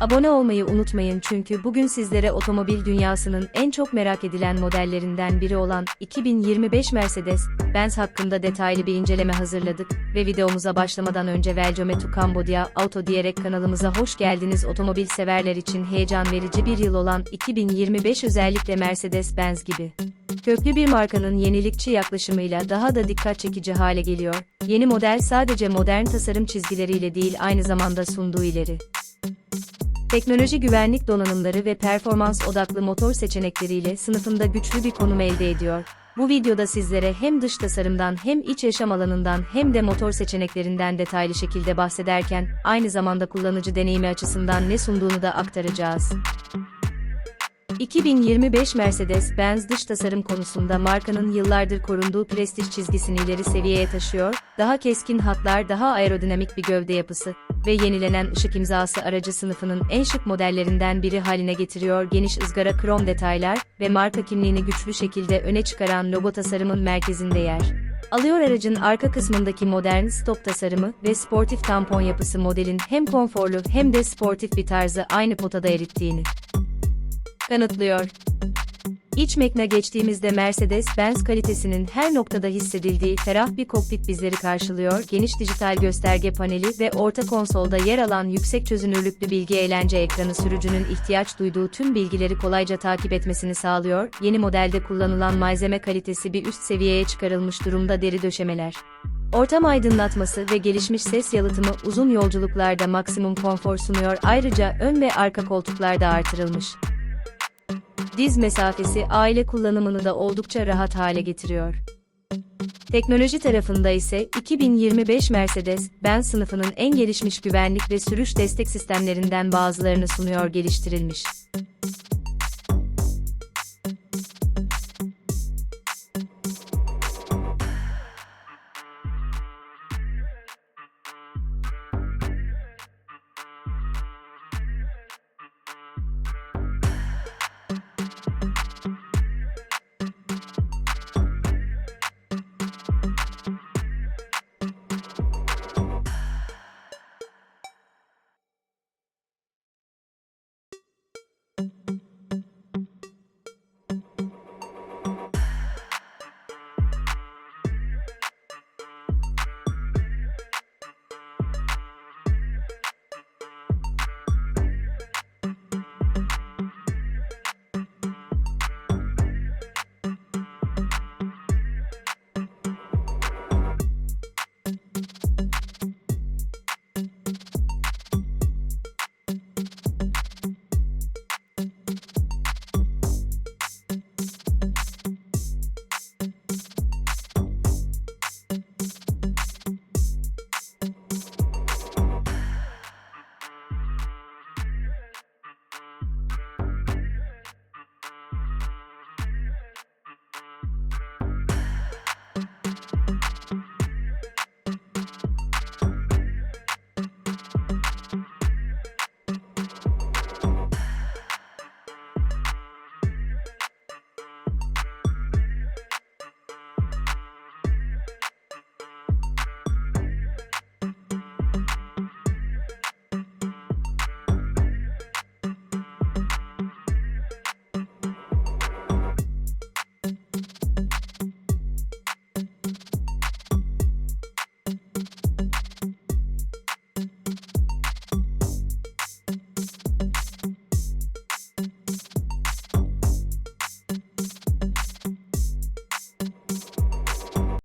Abone olmayı unutmayın çünkü bugün sizlere otomobil dünyasının en çok merak edilen modellerinden biri olan 2025 Mercedes-Benz hakkında detaylı bir inceleme hazırladık ve videomuza başlamadan önce Welcome to Cambodia Auto diyerek kanalımıza hoş geldiniz. Otomobil severler için heyecan verici bir yıl olan 2025 özellikle Mercedes-Benz gibi. Köklü bir markanın yenilikçi yaklaşımıyla daha da dikkat çekici hale geliyor. Yeni model sadece modern tasarım çizgileriyle değil aynı zamanda sunduğu ileri teknoloji güvenlik donanımları ve performans odaklı motor seçenekleriyle sınıfında güçlü bir konum elde ediyor. Bu videoda sizlere hem dış tasarımdan hem iç yaşam alanından hem de motor seçeneklerinden detaylı şekilde bahsederken, aynı zamanda kullanıcı deneyimi açısından ne sunduğunu da aktaracağız. 2025 Mercedes-Benz dış tasarım konusunda markanın yıllardır korunduğu prestij çizgisini ileri seviyeye taşıyor, daha keskin hatlar, daha aerodinamik bir gövde yapısı ve yenilenen ışık imzası aracı sınıfının en şık modellerinden biri haline getiriyor. Geniş ızgara krom detaylar ve marka kimliğini güçlü şekilde öne çıkaran logo tasarımın merkezinde yer alıyor aracın arka kısmındaki modern stop tasarımı ve sportif tampon yapısı modelin hem konforlu hem de sportif bir tarzı aynı potada erittiğini kanıtlıyor. İç mekna geçtiğimizde Mercedes-Benz kalitesinin her noktada hissedildiği ferah bir kokpit bizleri karşılıyor. Geniş dijital gösterge paneli ve orta konsolda yer alan yüksek çözünürlüklü bilgi eğlence ekranı sürücünün ihtiyaç duyduğu tüm bilgileri kolayca takip etmesini sağlıyor. Yeni modelde kullanılan malzeme kalitesi bir üst seviyeye çıkarılmış durumda deri döşemeler. Ortam aydınlatması ve gelişmiş ses yalıtımı uzun yolculuklarda maksimum konfor sunuyor. Ayrıca ön ve arka koltuklarda artırılmış diz mesafesi aile kullanımını da oldukça rahat hale getiriyor. Teknoloji tarafında ise 2025 Mercedes-Benz sınıfının en gelişmiş güvenlik ve sürüş destek sistemlerinden bazılarını sunuyor geliştirilmiş.